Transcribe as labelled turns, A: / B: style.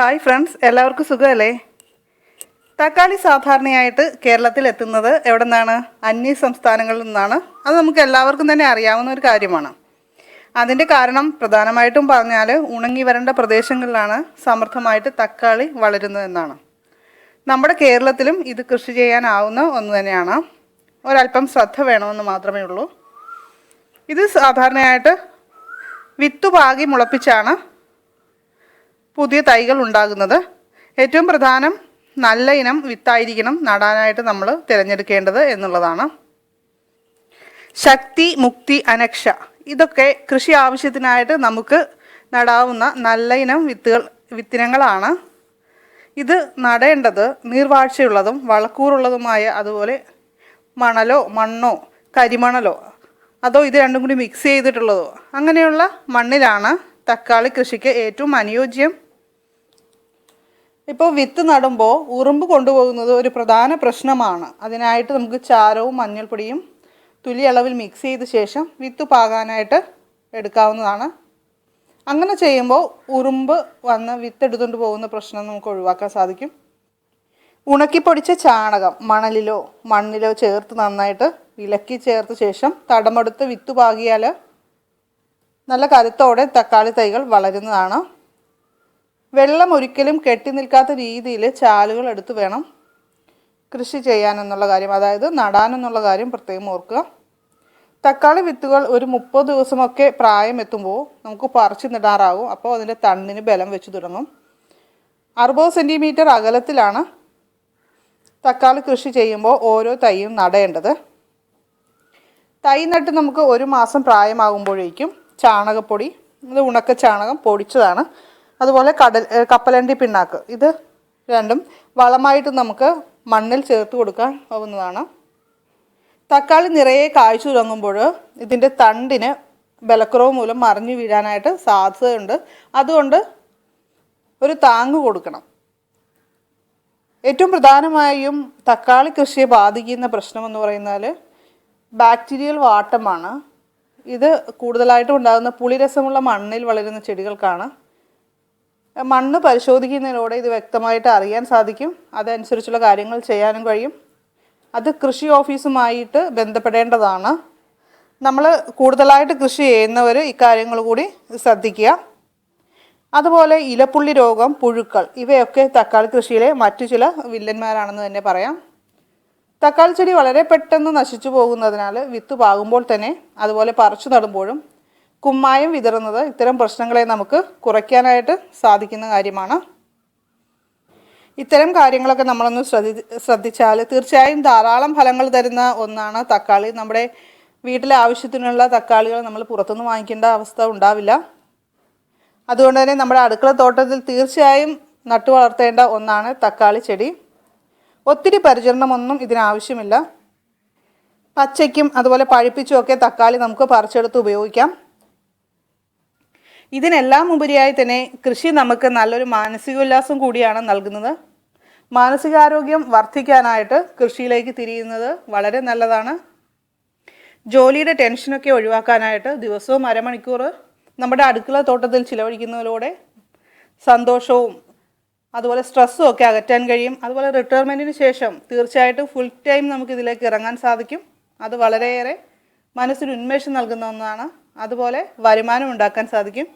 A: Hi friends എല്ലാവർക്കും സുഖമല്ലേ? തക്കാളി സാധാരണയായിട്ട് കേരളത്തിൽ എത്തുന്നത് എവിടെ നിന്നാണ് അന്യ സംസ്ഥാനങ്ങളിൽ നിന്നാണ്. അത് നമുക്ക് എല്ലാവർക്കും തന്നെ അറിയാവുന്ന ഒരു കാര്യമാണ്. അതിന്റെ കാരണം പ്രധാനമായിട്ടും പറഞ്ഞാൽ ഉണങ്ങി വരേണ്ട പ്രദേശങ്ങളിലാണ് സമൃദ്ധമായിട്ട് തക്കാളി വളരുന്നതെന്നാണ് നമ്മുടെ കേരളത്തിലും ഇത് കൃഷി ചെയ്യാനാവുന്ന ഒന്ന് തന്നെയാണ്. ഒരല്പം ശ്രദ്ധ വേണമെന്ന് മാത്രമേ ഉള്ളൂ. ഇത് സാധാരണയായിട്ട് വിത്തുപാകി മുളപ്പിച്ചാണ് പുതിയ തൈകൾ ഉണ്ടാകുന്നത്. ഏറ്റവും പ്രധാനം നല്ല ഇനം വിത്തായിരിക്കണം നടാനായിട്ട് നമ്മൾ തിരഞ്ഞെടുക്കേണ്ടത് എന്നുള്ളതാണ്. ശക്തി മുക്തി അനക്ഷ ഇതൊക്കെ കൃഷി ആവശ്യത്തിനായിട്ട് നമുക്ക് നടാവുന്ന നല്ല ഇനം വിത്തുകൾ വിത്തിനങ്ങളാണ്. ഇത് നടേണ്ടത് നീർവാഴ്ചയുള്ളതും വളക്കൂറുള്ളതുമായ അതുപോലെ മണലോ മണ്ണോ കരിമണലോ അതോ ഇത് രണ്ടും കൂടി മിക്സ് ചെയ്തിട്ടുള്ളതോ അങ്ങനെയുള്ള മണ്ണിലാണ്. തക്കാളി കൃഷിക്ക് ഏറ്റവും അനുയോജ്യം? ഇപ്പോൾ വിത്ത് നടുമ്പോൾ ഉറുമ്പ് കൊണ്ടുപോകുന്നത് ഒരു പ്രധാന പ്രശ്നമാണ്. അതിനായിട്ട് നമുക്ക് ചാരവും മഞ്ഞൾപ്പൊടിയും തുലി അളവിൽ മിക്സ് ചെയ്ത ശേഷം വിത്ത് പാകാനായിട്ട് എടുക്കാവുന്നതാണ്. അങ്ങനെ ചെയ്യുമ്പോൾ ഉറുമ്പ് വന്ന് വിത്ത് എടുത്തുകൊണ്ട് പോകുന്ന പ്രശ്നം നമുക്ക് ഒഴിവാക്കാൻ സാധിക്കും. ഉണക്കിപ്പൊടിച്ച ചാണകം മണലിലോ മണ്ണിലോ ചേർത്ത് നന്നായിട്ട് ഇളക്കി ചേർത്ത ശേഷം തടമെടുത്ത് വിത്ത് പാകിയാൽ നല്ല കരുത്തോടെ തക്കാളി തൈകൾ വളരുന്നതാണ്. വെള്ളം ഒരിക്കലും കെട്ടി നിൽക്കാത്ത രീതിയിൽ ചാലുകൾ എടുത്ത് വേണം കൃഷി ചെയ്യാനെന്നുള്ള കാര്യം. അതായത് നടാനെന്നുള്ള കാര്യം പ്രത്യേകം ഓർക്കുക. തക്കാളി വിത്തുകൾ ഒരു മുപ്പത് ദിവസമൊക്കെ പ്രായം എത്തുമ്പോൾ നമുക്ക് പറിച്ചു നിടാറാവും. അപ്പോൾ അതിന്റെ തണ്ണിന് ബലം വെച്ച് തുടങ്ങും. അറുപത് സെന്റിമീറ്റർ അകലത്തിലാണ് തക്കാളി കൃഷി ചെയ്യുമ്പോൾ ഓരോ തൈയും നടേണ്ടത്. തൈ നട്ട് നമുക്ക് ഒരു മാസം പ്രായമാകുമ്പോഴേക്കും ചാണകപ്പൊടി ഇത് ഉണക്ക ചാണകം പൊടിച്ചതാണ്. അതുപോലെ കടൽ കപ്പലണ്ടി പിണ്ണാക്ക്. ഇത് രണ്ടും വളമായിട്ട് നമുക്ക് മണ്ണിൽ ചേർത്ത് കൊടുക്കാൻ ആവുന്നതാണ് തക്കാളി നിറയെ കായ്ച്ചു തുടങ്ങുമ്പോൾ ഇതിന്റെ തണ്ടിന് ബലക്കുറവ് മൂലം മറിഞ്ഞു വീഴാനായിട്ട് സാധ്യതയുണ്ട്. അതുകൊണ്ട് ഒരു താങ്ങ് കൊടുക്കണം. ഏറ്റവും പ്രധാനമായും തക്കാളി കൃഷിയെ ബാധിക്കുന്ന പ്രശ്നം എന്ന് പറയുന്നാൽ ബാക്ടീരിയൽ വാട്ടമാണ്. ഇത് കൂടുതലായിട്ടും ഉണ്ടാകുന്ന പുളിരസമുള്ള മണ്ണിൽ വളരുന്ന ചെടികൾക്കാണ്. മണ്ണ് പരിശോധിക്കുന്നതിലൂടെ ഇത് വ്യക്തമായിട്ട് അറിയാൻ സാധിക്കും. അതനുസരിച്ചുള്ള കാര്യങ്ങൾ ചെയ്യാനും കഴിയും. അത് കൃഷി ഓഫീസുമായിട്ട് ബന്ധപ്പെടേണ്ടതാണ്. നമ്മൾ കൂടുതലായിട്ട് കൃഷി ചെയ്യുന്നവർ ഇക്കാര്യങ്ങൾ കൂടി ശ്രദ്ധിക്കുക. അതുപോലെ ഇലപ്പുള്ളി രോഗം പുഴുക്കൾ ഇവയൊക്കെ തക്കാളി കൃഷിയിലെ മറ്റു ചില വില്ലന്മാരാണെന്ന് തന്നെ പറയാം. തക്കാളി ചെടി വളരെ പെട്ടെന്ന് നശിച്ചു പോകുന്നതിനാൽ വിത്ത് പാകുമ്പോൾ തന്നെ അതുപോലെ പറിച്ചു നടുമ്പോഴും കുമ്മായം വിതറുന്നത് ഇത്തരം പ്രശ്നങ്ങളെ നമുക്ക് കുറയ്ക്കാനായിട്ട് സാധിക്കുന്ന കാര്യമാണ്. ഇത്തരം കാര്യങ്ങളൊക്കെ നമ്മളൊന്ന് ശ്രദ്ധി ശ്രദ്ധിച്ചാൽ തീർച്ചയായും ധാരാളം ഫലങ്ങൾ തരുന്ന ഒന്നാണ് തക്കാളി. നമ്മുടെ വീട്ടിലെ ആവശ്യത്തിനുള്ള തക്കാളികൾ നമ്മൾ പുറത്തുനിന്ന് വാങ്ങിക്കേണ്ട അവസ്ഥ ഉണ്ടാവില്ല. അതുകൊണ്ട് തന്നെ നമ്മുടെ അടുക്കള തോട്ടത്തിൽ തീർച്ചയായും നട്ടു വളർത്തേണ്ട ഒന്നാണ് തക്കാളി ചെടി. ഒത്തിരി പരിചരണമൊന്നും ഇതിനാവശ്യമില്ല. പച്ചയ്ക്കും അതുപോലെ പഴുപ്പിച്ചും ഒക്കെ തക്കാളി നമുക്ക് പറിച്ചെടുത്ത് ഉപയോഗിക്കാം. ഇതിനെല്ലാം ഉപരിയായി തന്നെ കൃഷി നമുക്ക് നല്ലൊരു മാനസികോല്ലാസം കൂടിയാണ് നൽകുന്നത്. മാനസികാരോഗ്യം വർദ്ധിക്കാനായിട്ട് കൃഷിയിലേക്ക് തിരിയുന്നത് വളരെ നല്ലതാണ്. ജോലിയുടെ ടെൻഷനൊക്കെ ഒഴിവാക്കാനായിട്ട് ദിവസവും അരമണിക്കൂർ നമ്മുടെ അടുക്കള തോട്ടത്തിൽ ചിലവഴിക്കുന്നതിലൂടെ സന്തോഷവും അതുപോലെ സ്ട്രെസ്സും ഒക്കെ അകറ്റാൻ കഴിയും. അതുപോലെ റിട്ടയർമെന്റിന് ശേഷം തീർച്ചയായിട്ടും ഫുൾ ടൈം നമുക്ക് ഇതിലേക്ക് ഇറങ്ങാൻ സാധിക്കും. അത് വളരെയേറെ മനസ്സിന് ഉന്മേഷം നൽകുന്ന ഒന്നാണ്. അതുപോലെ വരുമാനം ഉണ്ടാക്കാൻ സാധിക്കും.